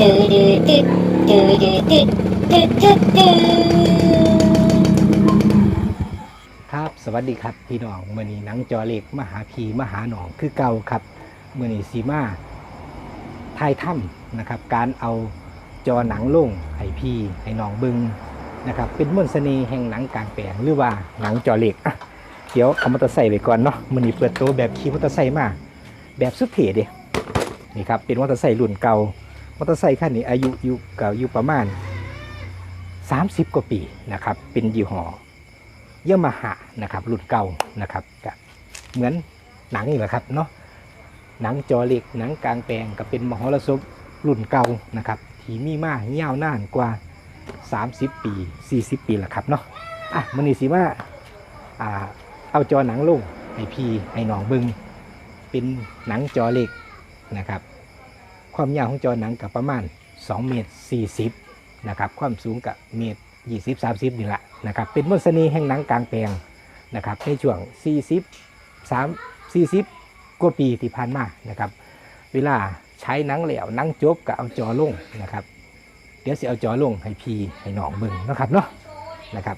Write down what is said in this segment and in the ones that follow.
ดูดูดูดูดูดูดูดูดูครับ สวัสดีครับพี่น้องมื่อนี้หนังจอเล็กมหาพีมหาหนองคือเก่าครับมื่อนี้ซีมาทายถ้ำนะครับ การเอาจอหนังลงให้พี่ให้น้องบิงนะครับ เป็นมนต์เสน่ห์แห่งหนังกลางแปลงหรือว่าหนังจอเล็กเดี๋ยวเอามอเตอร์ไซค์ไปก่อนเนาะมื่อนี้เปิดตัวแบบขี่มอเตอร์ไซค์มา แบบสุดเท่เด้นี่ครับเป็นมอเตอร์ไซค์รุ่นเก่า มอเตอร์ไซค์คันนี้อายุอยู่เก่าอยู่ประมาณ 30 กว่าปีนะครับ เป็นยี่ห้อเยามาฮ่านะครับ รุ่นเก่านะครับก็เหมือนหนังนี่แหละครับเนาะหนังจอเล็กหนังกลางแปลงก็เป็นมหรสพรุ่นเก่านะครับที่มีมากยาวนานกว่า 30 ปี 40 ปีแหล้วครับเนาะอะมันนี้สิว่าอ่าเอาจอหนังลงให้พี่ให้น้องเบิงเป็นหนังจอเล็กนะครับ ความยาวของจอหนังกับประมาณ2เมตร40นะครับความสูงกับเมตร20 30นี่แหละนะครับเป็นมนต์เสน่ห์แห่งหนังกลางแปลงนะครับในช่วง 40 3 40 กว่าปีที่ผ่านมานะครับเวลาใช้หนังแล้วหนังจบก็เอาจอลงนะครับเดี๋ยวสิเอาจอลงให้พีให้หนองเบิ่งนะครับเนาะนะครับ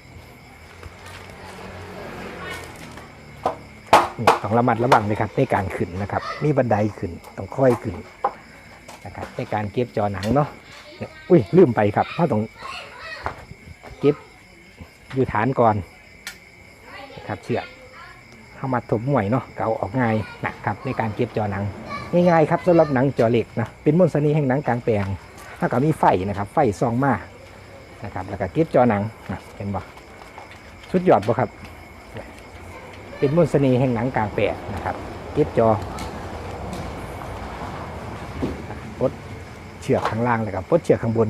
ต้องระมัดระวังเลยครับในการขึ้นนะครับ มีบันไดขึ้นต้องค่อยขึ้น นะครับในการเก็บจอหนังเนาะเนี่ยอุ้ยลืมไปครับถ้าต้องเก็บอยู่ฐานก่อนนะครับเชือกเข้ามาถมหวยเนาะเกาออกง่ายนะครับในการเก็บจอหนังง่ายๆครับสำหรับหนังจอเหล็กนะเป็นมนสน่ห์แห่งหนังกลางแปลงถ้าก็มีไฟนะครับ ไฟซองมานะครับแล้วก็เก็บจอหนังนะเห็นบ่สุดยอดบ่ครับ เป็นมนสน่ห์แห่งหนังกลางแปลงนะครับ เก็บจอปลด เชือกข้างล่างเลยครับปลดเชือกข้างบน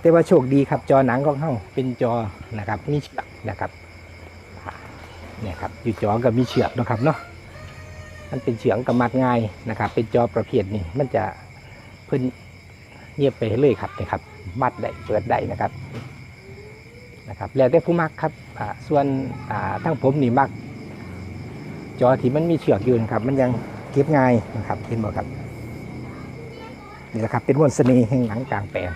แต่ว่าโชคดีครับจอหนังของเขาเป็นจอนะครับมีเชือกนะครับเนี่ยครับอยู่จอก็มีเชือกนะครับเนาะมันเป็นเชือกกับมัดง่ายนะครับ เป็นจอประเภทนี้มันจะเพิ่นเงียบไปเลยครับนี่ครับ มัดได้เปิดได้นะครับนะครับแล้วแต่ผู้มักครับส่วนทั้งผมนี่มัก จอที่มันมีเชือกอยู่นะครับ มันยังเก็บง่ายนะครับเห็นบ่ครับ นี่แหละครับเป็นมนต์เสน่ห์แห่งหนังกลางแปลง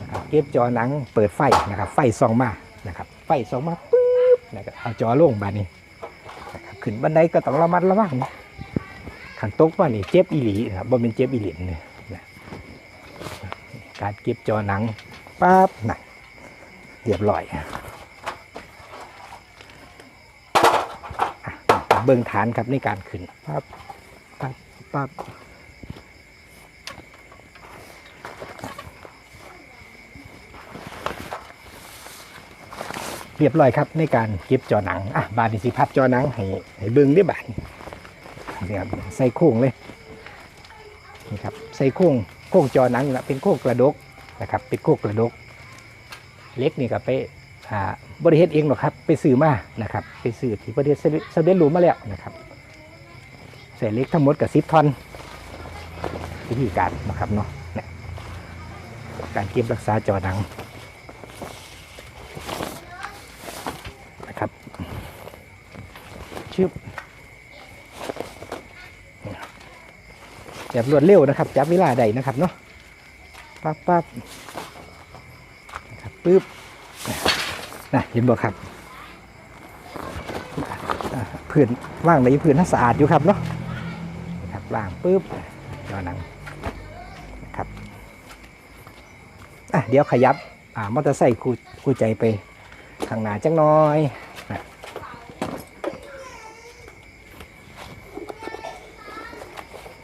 นะครับเก็บจอหนังเปิดไฟนะครับ ไฟส่องมานะครับ ไฟส่องมาปุ๊บนะครับเอาจอลงบานนี้นะครับขึ้นบันไดก็ต้องระมัดระวังนะขันตกว่านี่เจ็บอีหลีนะครับบ่เป็นเจ็บอีหลินเนี่ยการเก็บจอหนังปั๊บนะเรียบร้อยเบื้องฐานครับในการขึ้นปั๊บปั๊บปั๊บ เรียบร้อยครับในการเก็บจอหนังอะบาดนีสิพับจอหนังให้ให้เบิ้งได้บาดนี่นี่ครับใส่โค้งเลยนี่ครับใส่โค้งโค้งจอหนังนะเป็นโค้งกระดกนะครับเป็นโค้งกระดก เล็กนี่ก็ไปอ่าบริเฮ็ดเองหรอกครับ ไปซื้อมานะครับ ไปซื้อที่ประเทศสเวียตรูมาแล้วนะครับใส่เล็กทั้งหมดกับซิปทอนวิธีการนะครับเนาะการเก็บรักษาจอหนัง นะครับ ชึบแบบรวดเร็วนะครับจับเวลาได้นะครับเนาะปั๊บปั๊บนะครับปึ๊บนะเห็นบ่ครับพื้นว่างในพื้นถ้าสะอาดอยู่ครับเนาะครับว่างปึ๊บจอหนังนะครับอะเดี๋ยวขยับอ่ามอเตอร์ไซค์คู่คู่ใจไปข้างหน้าจังน้อยนะ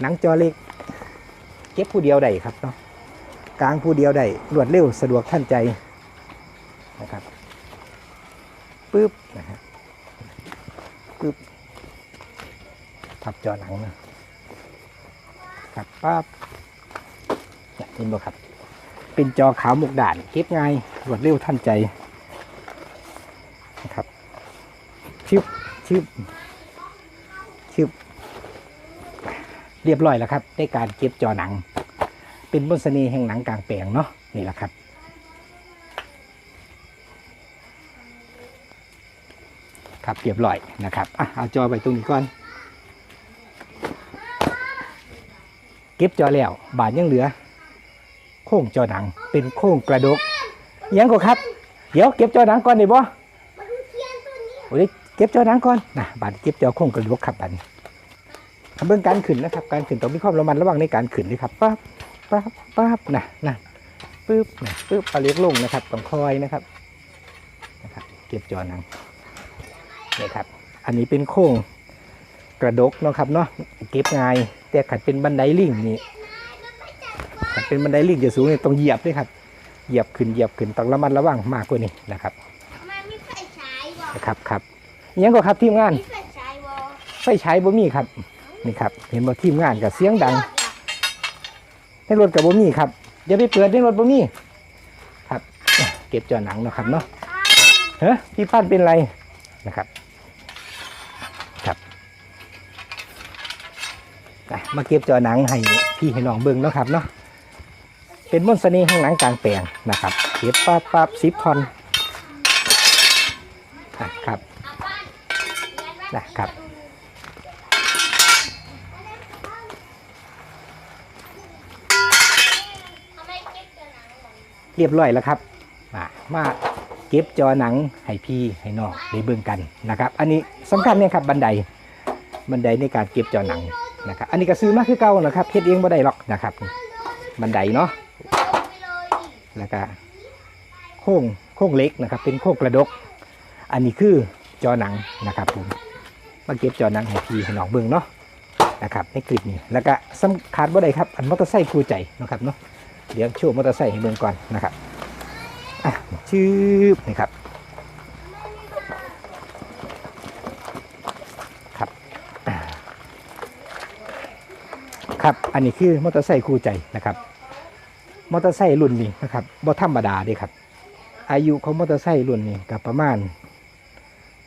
หนังจอเล็ก เก็บผู้เดียวได้ครับเนาะกลางผู้เดียวได้รวดเร็วสะดวกทันใจนะครับปึ๊บนะครับปึ๊บทับจอหนังนะครับปั๊บเห็นบ่ครับ เป็นจอขาวหมกด่านเก็บง่ายรวดเร็วทันใจนะครับชึบชึบชึบ เรียบร้อยแล้วครับได้การเก็บจอหนัง เป็นบนต์เสน่ห์แห่งหนังกลางแปลงเนาะนี่แหละครับ ครับเรียบร้อยนะครับอะเอาจอไปตรงนี้ก่อน เก็บจอแล้ว บาทยังเหลือ โค้งจอหนัง เป็นโค้งกระดกอิหยังก็ครับ เดี๋ยวเก็บจอหนังก่อนได้บ่มาดูเทียนตัวนี้โอ้ยเก็บจอหนังก่อนนะบาดเก็บจอโค้งกระดกครับบัดนี้ เบิ่งการขึ้นนะครับ การขึ้นต้องมีความระมัดระวังในการขึ้นด้วยครับปั๊บปั๊บปั๊บนะนะปึ๊บนะปึ๊บเอาเล็กลงนะครับต้องคอยนะครับนะครับเก็บจอหนังนี่ครับ อันนี้เป็นโค้งกระดกเนาะครับเนาะเก็บง่ายแต่ขัดเป็นบันไดลิงนี่ขัดเป็นบันไดลิงจะสูงเนี่ยต้องเหยียบด้วยครับเหยียบขึ้นเหยียบขึ้นต้องระมัดระวังมากกว่านี้นะครับมันมีไฟฉายบ่นะครับครับอิหยังก็ครับทีมงานมีไฟฉายบ่ไฟใช้บ่มีครับ นี่ครับ เห็นบ่ทีมงานกับเสียงดัง ในรถกับบ่มีครับอย่าไปเปิดในรถบ่มีครับ เก็บจอหนังเนาะครับเนาะเฮ้ยพี่ป้านเป็นไรนะครับครับมาเก็บจอหนังให้พี่ให้น้องเบิ่งเนาะครับเนาะเป็นมนต์เสน่ห์แห่งหนังกลางแปลงนะครับเก็บปั๊บปั๊บสิบทอนอะครับนะครับ ทำไมเก็บตัวหนังหมด เรียบร้อยแล้วครับมามาเก็บจอหนังให้พี่ให้น้องได้เบิ่งกันนะครับ อันนี้สำคัญเนี่ยครับบันไดบันไดในการเก็บจอหนังนะครับ อันนี้ก็ซื้อมาคือเก่านะครับเฮ็ดเองบ่ได้หรอกนะครับ บันไดเนาะแล้วก็โค้งโค้งเล็กนะครับ เป็นโค้งกระดก อันนี้คือจอหนังนะครับผมมาเก็บจอหนังให้พี่ให้น้องเบิ่งเนาะนะครับในคลิปนี้แล้วก็สำคัญบ่ได้ครับอันมอเตอร์ไซค์คู่ใจนะครับเนาะ เดี๋ยวโชว์มอเตอร์ไซค์ให้เบิ่งก่อนนะครับอะชืบนี่ครับครับครับอันนี้คือมอเตอร์ไซค์คู่ใจนะครับมอเตอร์ไซค์รุ่นนี้นะครับบ่ธรรมดาเด้ครับ อายุของมอเตอร์ไซค์รุ่นนี้ก็ประมาณ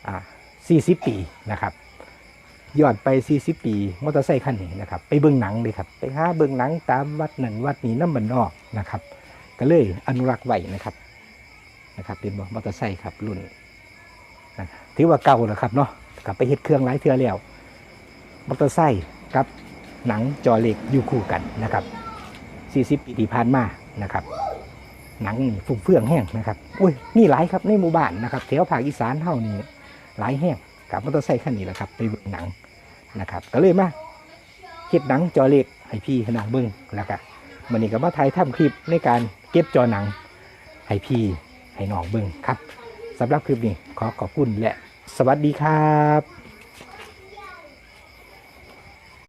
อ่า40 ปีนะครับ ย้อนไป 40 ปีมอเตอร์ไซค์คันนี้นะครับไปเบิ่งหนังเลยครับไปหาเบิ่งหนังตามวัดนั่นวัดนี้น้ำมันนอกนะครับ ก็เลยอนุรักษ์ไว้นะครับนะครับเป็นมอเตอร์ไซค์ครับรุ่นนะถือว่าเก่าแล้วครับเนาะกลับไปเฮ็ดเครื่องหลายเทื่อแล้วมอเตอร์ไซค์กับหนังจอเหล็กอยู่คู่กันนะครับ 40 ปีที่ผ่านมานะครับหนังนี่ฟุ้งเฟื่องแห้งนะครับอุ้ยมีหลายครับในหมู่บ้านนะครับแถวภาคอีสานเท่านี้หลายแห้งกับมอเตอร์ไซค์คันนี้แหละครับไปเบิ่งหนัง นะครับ ก็เลยมาเก็บหนังจอเล็กให้พี่น้องเบิ้งแล้วก็มันนี้ก็มาถ่ายทำคลิปในการเก็บจอหนังให้พี่ให้น้องเบิ้งครับสำหรับคลิปนี้ขอขอบคุณและสวัสดีครับ